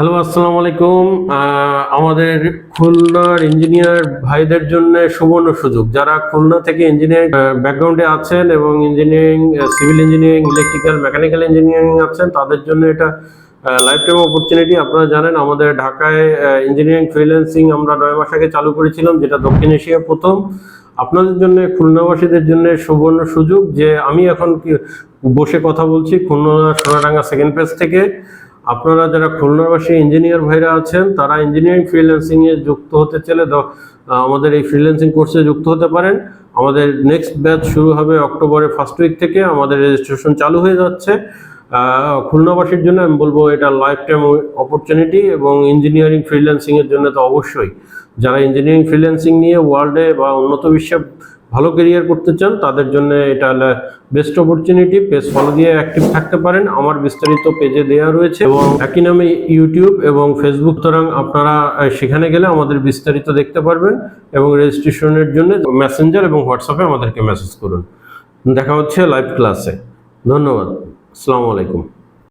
Hello, আসসালামু আলাইকুম। আমাদের খুলনার ইঞ্জিনিয়ার ভাইদের জন্য সুবর্ণ সুযোগ। যারা খুলনা থেকে ইঞ্জিনিয়ারিং ব্যাকগ্রাউন্ডে আছেন এবং engineering civil engineering electrical mechanical engineering আছেন, তাদের জন্য এটা লাইফ টাইম অপরচুনিটি আপনারা জানেন, আমাদের ঢাকায় ইঞ্জিনিয়ারিং ফ্রিল্যান্সিং আমরা নয় মাস আগে চালু করেছিলাম, যেটা দক্ষিণ এশিয়া প্রথম। আপনাদের জন্য, খুলনাবাসীদের জন্য সুবর্ণ সুযোগ যে আমি এখন বসে কথা বলছি খুলনা সোনাডাঙ্গা সেকেন্ড পেজ থেকে। আপনারা যারা খুলনাবাসী ইঞ্জিনিয়ার ভাইরা আছেন, তারা ইঞ্জিনিয়ারিং ফ্রিল্যান্সিং এ যুক্ত হতে চাইলে আমাদের এই ফ্রিল্যান্সিং কোর্সে যুক্ত হতে পারেন। আমাদের নেক্সট ব্যাচ শুরু হবে অক্টোবরের ফার্স্ট উইক থেকে। আমাদের রেজিস্ট্রেশন চালু হয়ে যাচ্ছে। খুলনাবাসীর জন্য আমি বলব এটা লাইফ টাইম অপরচুনিটি এবং ইঞ্জিনিয়ারিং ফ্রিল্যান্সিং এর জন্য তো অবশ্যই। যারা ইঞ্জিনিয়ারিং ফ্রিল্যান্সিং নিয়ে ওয়ার্ল্ডে বা উন্নত বিশ্বে ভালো কেরিয়ার করতে চান, তাদের জন্য এটা বেস্ট অপরচুনিটি পেজ ফলো দিয়ে অ্যাক্টিভ থাকতে পারেন। আমার বিস্তারিত পেজে দেওয়া রয়েছে এবং একই নামে ইউটিউব এবং ফেসবুক সুতরাং আপনারা সেখানে গেলে আমাদের বিস্তারিত দেখতে পারবেন এবং রেজিস্ট্রেশনের জন্য মেসেঞ্জার এবং হোয়াটসঅ্যাপে আমাদেরকে মেসেজ করুন। দেখা হচ্ছে লাইভ ক্লাসে ধন্যবাদ। আসসালামু আলাইকুম।